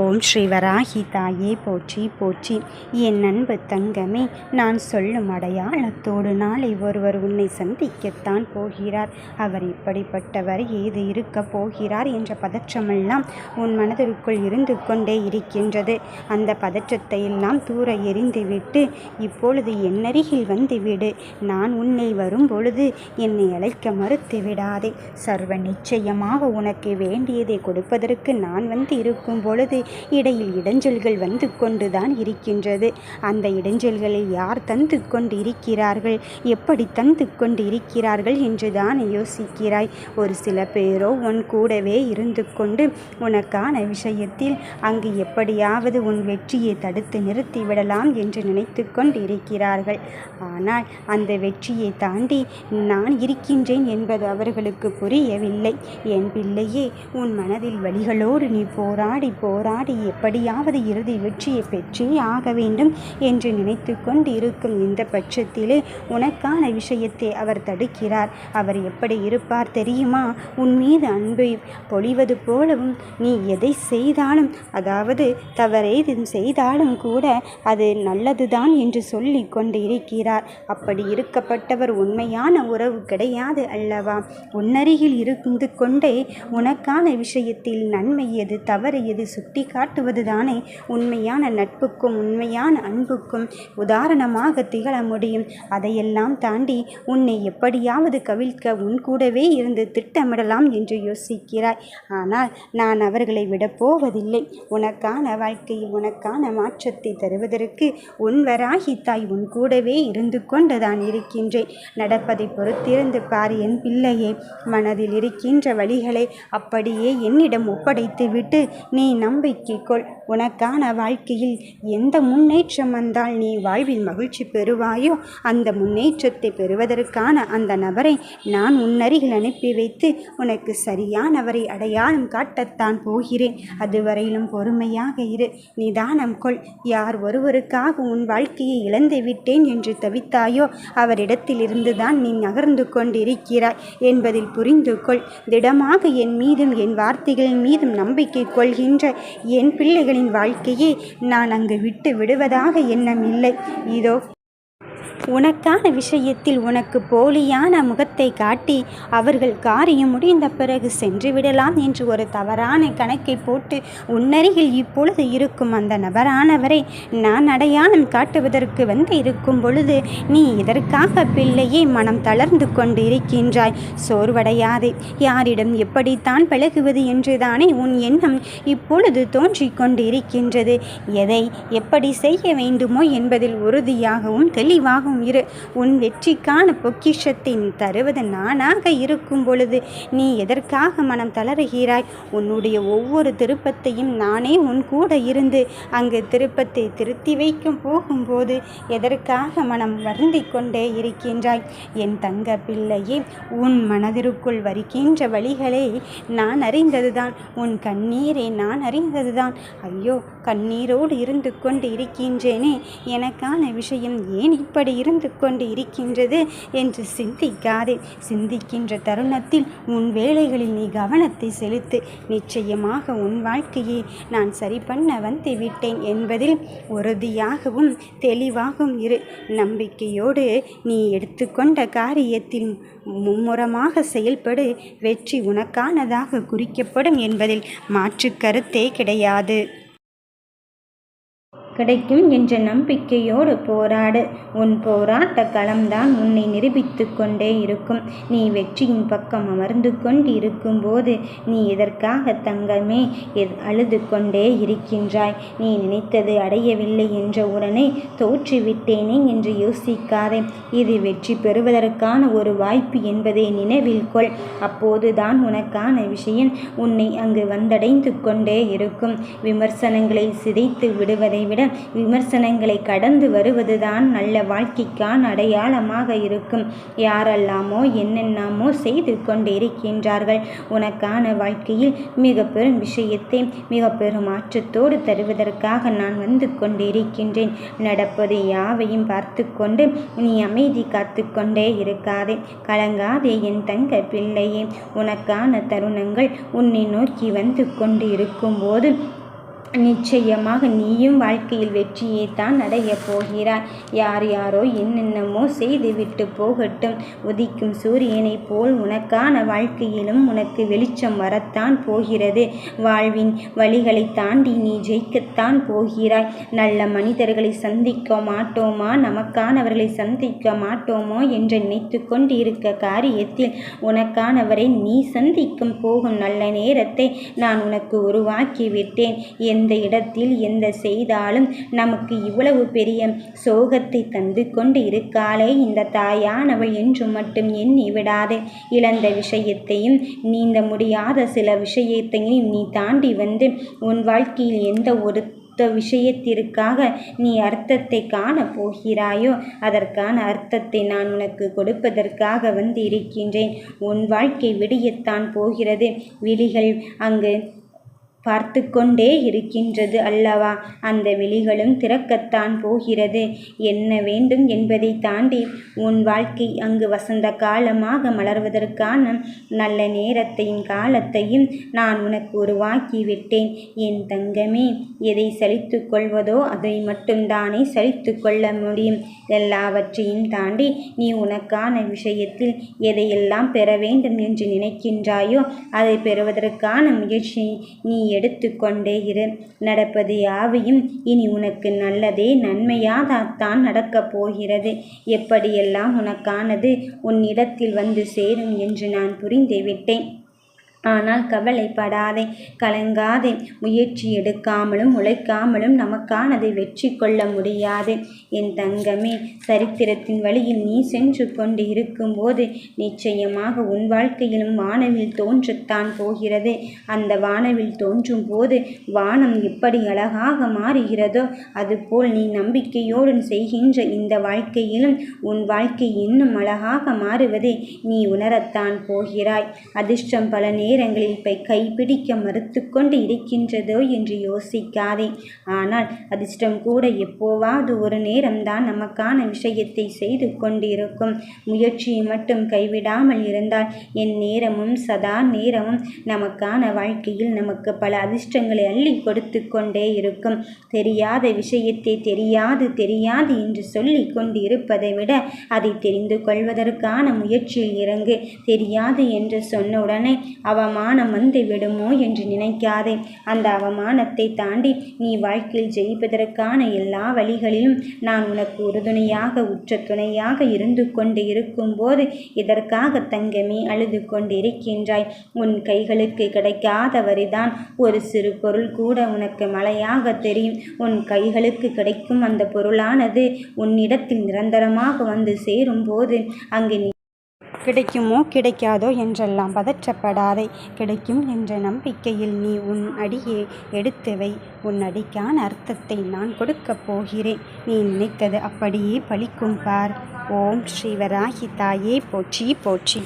ஓம் ஸ்ரீவராஹிதாயே தாயே போற்றி போற்றி. என் அன்பு தங்கமே நான் சொல்லும் அடையாளத்தோடு நாளை ஒருவர் உன்னை சந்திக்கத்தான் போகிறார். அவர் இப்படிப்பட்டவர் ஏது இருக்கப் போகிறார் என்ற பதற்றமெல்லாம் உன் மனதிற்குள் இருந்து கொண்டே இருக்கின்றது. அந்த பதற்றத்தை எல்லாம் தூர எறிந்துவிட்டு இப்பொழுது என்னருகில் வந்துவிடு. நான் உன்னை வரும் பொழுது என்னை அழைக்க மறுத்து விடாதே. சர்வ நிச்சயமாக உனக்கு வேண்டியதை கொடுப்பதற்கு நான் வந்து இருக்கும் பொழுது இடையில் இடைஞ்சல்கள் வந்து கொண்டுதான் இருக்கின்றது. அந்த இடைஞ்சல்களை யார் தந்து கொண்டு இருக்கிறார்கள் எப்படி தந்து கொண்டு இருக்கிறார்கள் என்றுதான் யோசிக்கிறாய். ஒரு சில பேரோ உன் கூடவே இருந்து கொண்டு உனக்கான விஷயத்தில் அங்கு எப்படியாவது உன் வெற்றியை தடுத்து நிறுத்திவிடலாம் என்று நினைத்து கொண்டு இருக்கிறார்கள் ஆனால் அந்த வெற்றியை தாண்டி நான் இருக்கின்றேன் என்பது அவர்களுக்கு புரியவில்லை. என் பிள்ளையே உன் மனதில் வழிகளோடு நீ போராடி போராடி எப்படியாவது இறுதி வெற்றியை பெற்றே ஆக வேண்டும் என்று நினைத்து கொண்டு இருக்கும் இந்த பட்சத்திலே உனக்கான விஷயத்தை அவர் தடுக்கிறார். அவர் எப்படி இருப்பார் தெரியுமா? உன் மீது அன்பை பொழிவது போலவும் நீ எதை செய்தாலும் அதாவது தவறேது செய்தாலும் கூட அது நல்லதுதான் என்று சொல்லி கொண்டு இருக்கிறார் அப்படி இருக்கப்பட்டவர் உண்மையான உறவு கிடையாது அல்லவா? உன்னருகில் இருந்து கொண்டே உனக்கான விஷயத்தில் நன்மை எது தவறு எது சுட்டி காட்டுவதுதானே உண்மையான நட்புக்கும் உண்மையான அன்புக்கும் உதாரணமாக திகழ முடியும். அதையெல்லாம் தாண்டி உன்னை எப்படியாவது கவிழ்க்க உன் கூடவே இருந்து திட்டமிடலாம் என்று யோசிக்கிறாய். ஆனால் நான் அவர்களை விடப்போவதில்லை உனக்கான வாழ்க்கையில் உனக்கான மாற்றத்தை தருவதற்கு உன் வராகி தாய் உன் கூடவே இருந்து கொண்டுதான் இருக்கின்றேன். நடப்பதை பொறுத்திருந்து பார் என் பிள்ளையே. மனதில் இருக்கின்ற வழிகளை அப்படியே என்னிடம் ஒப்படைத்துவிட்டு நீ நம் நம்பிக்கை கொள் உனக்கான வாழ்க்கையில் எந்த முன்னேற்றம் வந்தால் நீ வாழ்வில் மகிழ்ச்சி பெறுவாயோ அந்த முன்னேற்றத்தை பெறுவதற்கான அந்த நபரை நான் உன்னருகில் அனுப்பி வைத்து உனக்கு சரியானவரை அடையாளம் காட்டத்தான் போகிறேன். அதுவரையிலும் பொறுமையாக இரு. நிதானம் கொள். யார் ஒருவருக்காக உன் வாழ்க்கையை இழந்து விட்டேன் என்று தவித்தாயோ அவரிடத்திலிருந்து தான் நீ நகர்ந்து கொண்டிருக்கிறாய் என்பதில் புரிந்து கொள் திடமாக என் மீதும் என் வார்த்தைகள் மீதும் நம்பிக்கை கொள்கின்ற என் பிள்ளைகளின் வாழ்க்கையை நான் அங்கு விட்டு விடுவதாக எண்ணமில்லை இதோ உனக்கான விஷயத்தில் உனக்கு போலியான முகத்தை காட்டி அவர்கள் காரியம் முடிந்த பிறகு சென்று விடலாம் என்று ஒரு தவறான கணக்கை போட்டு உன்னருகில் இப்பொழுது இருக்கும் அந்த நபரானவரை நான் அடையாளம் காட்டுவதற்கு வந்து இருக்கும் பொழுது நீ இதற்காக பிள்ளையே மனம் தளர்ந்து கொண்டு இருக்கின்றாய் சோர்வடையாதே. யாரிடம் எப்படித்தான் பழகுவது என்றுதானே உன் எண்ணம் இப்பொழுது தோன்றிக் கொண்டு இருக்கின்றது எதை எப்படி செய்ய வேண்டுமோ என்பதில் உறுதியாகவும் தெளிவாகவும் உன் இரு உன் வெற்றிக்கான பொக்கிஷத்தை நீ தருவது நானாக இருக்கும் பொழுது நீ எதற்காக மனம் தளருகிறாய்? உன்னுடைய ஒவ்வொரு திருப்பத்தையும் நானே உன் கூட இருந்து அங்கு திருப்பத்தை திருத்தி வைக்கும் போகும்போது எதற்காக மனம் வருந்தி கொண்டே இருக்கின்றாய்? என் தங்க பிள்ளையே உன் மனதிற்குள் வருகின்ற வழிகளை நான் அறிந்ததுதான். உன் கண்ணீரை நான் அறிந்ததுதான். ஐயோ கண்ணீரோடு இருந்து கொண்டு இருக்கின்றேனே. எனக்கான விஷயம் ஏன் இப்படி இருந்து கொண்டு இருக்கின்றது என்று சிந்திக்காதே. சிந்திக்கின்ற தருணத்தில் உன் வேலைகளில் நீ கவனத்தை செலுத்து. நிச்சயமாக உன் வாழ்க்கையை நான் சரி பண்ண வந்து விட்டேன் என்பதில் உறுதியாகவும் தெளிவாகவும் இரு. நம்பிக்கையோடு நீ எடுத்துக்கொண்ட காரியத்தில் மும்முரமாக செயல்படு. வெற்றி உனக்கானதாக குறிக்கப்படும் என்பதில் மாற்று கருத்தே கிடையாது. கிடைக்கும் என்ற நம்பிக்கையோடு போராடு. உன் போராட்ட களம்தான் உன்னை நிரூபித்து கொண்டே இருக்கும். நீ வெற்றியின் பக்கம் அமர்ந்து கொண்டு இருக்கும்போது நீ எதற்காக தங்கமே அழுது கொண்டே இருக்கின்றாய்? நீ நினைத்தது அடையவில்லை என்ற உடனே தோற்றுவிட்டேனே என்று யோசிக்காதே. இது வெற்றி பெறுவதற்கான ஒரு வாய்ப்பு என்பதை நினைவில் கொள். அப்போதுதான் உனக்கான விஷயம் உன்னை அங்கு வந்தடைந்து கொண்டே இருக்கும். விமர்சனங்களை சிதைத்து விடுவதை விட விமர்சனங்களை கடந்து வருவதுதான் நல்ல வாழ்க்கைக்கான அடையாளமாக இருக்கும். யாரெல்லாமோ என்னென்னமோ செய்து கொண்டிருக்கின்றார்கள். உனக்கான வாழ்க்கையில் மிக பெரும் விஷயத்தை மிக பெரும் மாற்றத்தோடு தருவதற்காக நான் வந்து கொண்டிருக்கின்றேன். நடப்பது யாவையும் பார்த்து கொண்டு நீ அமைதி காத்து கொண்டே இருக்காதே. கலங்காதே என் தங்க பிள்ளையே. உனக்கான தருணங்கள் உன்னை நோக்கி வந்து கொண்டு இருக்கும்போது நிச்சயமாக நீயும் வாழ்க்கையில் வெற்றியை தான் அடையப் போகிறாய். யார் யாரோ என்னென்னமோ செய்துவிட்டு போகட்டும். உதிக்கும் சூரியனைப் போல் உனக்கான வாழ்க்கையிலும் உனக்கு வெளிச்சம் வரத்தான் போகிறது. வாழ்வின் வழிகளை தாண்டி நீ ஜெயிக்கத்தான் போகிறாய். நல்ல மனிதர்களை சந்திக்க மாட்டோமா? நமக்கானவர்களை சந்திக்க மாட்டோமோ என்று நினைத்து கொண்டு இருக்க காரியத்தில் உனக்கானவரை நீ சந்திக்கும் போகும் நல்ல நேரத்தை நான் உனக்கு உருவாக்கி விட்டேன். இந்த இடத்தில் எந்த செய்தாலும் நமக்கு இவ்வளவு பெரிய சோகத்தை தந்து கொண்டு இருக்காளே இந்த தாயானவள் என்று மட்டும் எண்ணி விடாது. இழந்த விஷயத்தையும் நீந்த முடியாத சில விஷயத்தையும் நீ தாண்டி வந்து உன் வாழ்க்கையில் எந்த ஒரு விஷயத்திற்காக நீ அர்த்தத்தை காணப் போகிறாயோ அதற்கான அர்த்தத்தை நான் உனக்கு கொடுப்பதற்காக வந்து இருக்கின்றேன். உன் வாழ்க்கை விடியத்தான் போகிறது. விழிகள் அங்கு பார்த்து கொண்டே இருக்கின்றது அல்லவா? அந்த விழிகளும் திறக்கத்தான் போகிறது. என்ன வேண்டும் என்பதை தாண்டி உன் வாழ்க்கை அங்கு வசந்த காலமாக மலர்வதற்கான நல்ல நேரத்தையும் காலத்தையும் நான் உனக்கு உருவாக்கி விட்டேன் என் தங்கமே எதை சலித்து கொள்வதோ அதை மட்டும்தானே சலித்து கொள்ள முடியும். எல்லாவற்றையும் தாண்டி நீ உனக்கான விஷயத்தில் எதையெல்லாம் பெற வேண்டும் என்று நினைக்கின்றாயோ அதை பெறுவதற்கான முயற்சி நீ எடுத்து கொண்டே இரு நடப்பது யாவையும் இனி உனக்கு நல்லதே நன்மையாகத்தான் நடக்கப் போகிறது. எப்படியெல்லாம் உனக்கானது உன்னிடத்தில் வந்து சேரும் என்று நான் புரிந்து விட்டேன் ஆனால் கவலைப்படாதே கலங்காதே. முயற்சி எடுக்காமலும் உழைக்காமலும் நமக்கானதை வெற்றி கொள்ள முடியாது. என் தங்கமே சரித்திரத்தின் வழியில் நீ சென்று கொண்டு இருக்கும்போது நிச்சயமாக உன் வாழ்க்கையிலும் வானவில் தோன்றத்தான் போகிறது. அந்த வானவில் தோன்றும் போது வானம் எப்படி அழகாக மாறுகிறதோ அதுபோல் நீ நம்பிக்கையோடு செய்கின்ற இந்த வாழ்க்கையிலும் உன் வாழ்க்கை இன்னும் அழகாக மாறுவதை. நீ உணரத்தான் போகிறாய். அதிர்ஷ்டம் பல நேரம் நேரங்களில் போய் கைப்பிடிக்க மறுத்து கொண்டு இருக்கின்றதோ என்று யோசிக்காதே. ஆனால் அதிர்ஷ்டம் கூட எப்போவாவது ஒரு நேரம்தான் நமக்கான விஷயத்தை செய்து கொண்டிருக்கும். முயற்சியை மட்டும் கைவிடாமல் இருந்தால் என் நேரமும் சதா நேரமும் நமக்கான வாழ்க்கையில் நமக்கு பல அதிர்ஷ்டங்களை அள்ளி கொடுத்து கொண்டே இருக்கும். தெரியாத விஷயத்தை தெரியாது தெரியாது என்று சொல்லி கொண்டு இருப்பதை விட அதை தெரிந்து கொள்வதற்கான முயற்சியில் இறங்கு. தெரியாது என்று சொன்ன உடனே அவ அவமானம் வந்து விடுமோ என்று நினைக்காதே. அந்த அவமானத்தை தாண்டி நீ வாழ்க்கையில் ஜெயிப்பதற்கான எல்லா வழிகளிலும் நான் உனக்கு உறுதுணையாக உற்ற துணையாக இருந்து கொண்டு இருக்கும்போது இதற்காக தங்கமே அழுது கொண்டிருக்கின்றாய். உன் கைகளுக்கு கிடைக்காத வரிதான் ஒரு சிறு பொருள் கூட உனக்கு மழையாக தெரியும். உன் கைகளுக்கு கிடைக்கும் அந்த பொருளானது உன்னிடத்தில் நிரந்தரமாக வந்து சேரும்போது அங்கு நீ கிடைக்குமோ கிடைக்காதோ என்றெல்லாம் பதற்றப்படாதே. கிடைக்கும் என்ற நம்பிக்கையில் நீ உன் அடியை எடுத்து வை உன் அடிக்கான அர்த்தத்தை நான் கொடுக்கப் போகிறேன். நீ நினைத்தது அப்படியே பலிக்கும் பார். ஓம் ஸ்ரீவராகி தாயே போற்றி போற்றி.